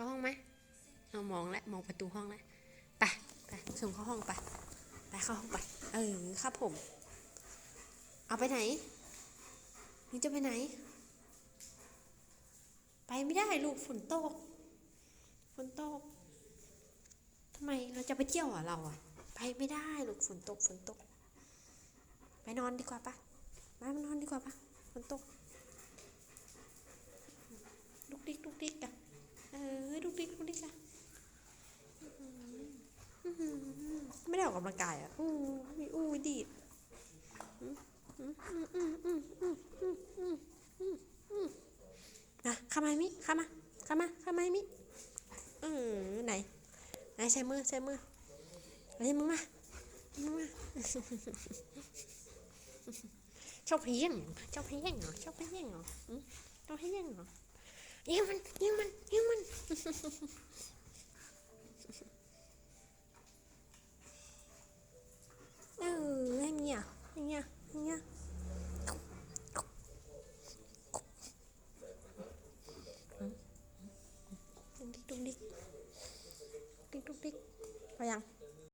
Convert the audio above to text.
เขามองแล้วมองประตูห้องแล้วไปไปส่งเข้าห้องไปไปเข้าห้องไปเออครับผม เอาไปไหนนี่จะไปไหน ไปไม่ได้ลูกฝนตกฝนตกทำไมเราจะไปเที่ยวหรอะเราอะ ไปไม่ได้ลูกฝนตกฝนตก ไปนอนดีกว่าปะมานอนดีกว่าปะฝนตก ได้ออกกำลังกายอะอู้มีอู้ดีดนะข้ามามิข้ามาข้ามาข้ามามิอือไหนไหนใช้มือใช้มือใช้มือมามือมาชอบเพี้ยงชอบเพี้ยงเหรอชอบเพี้ยงเหรอชอบเพี้ยงเหรอยิงมันยิงมันยิงมัน ดิ๊กดิ๊กดิ๊กพอยัง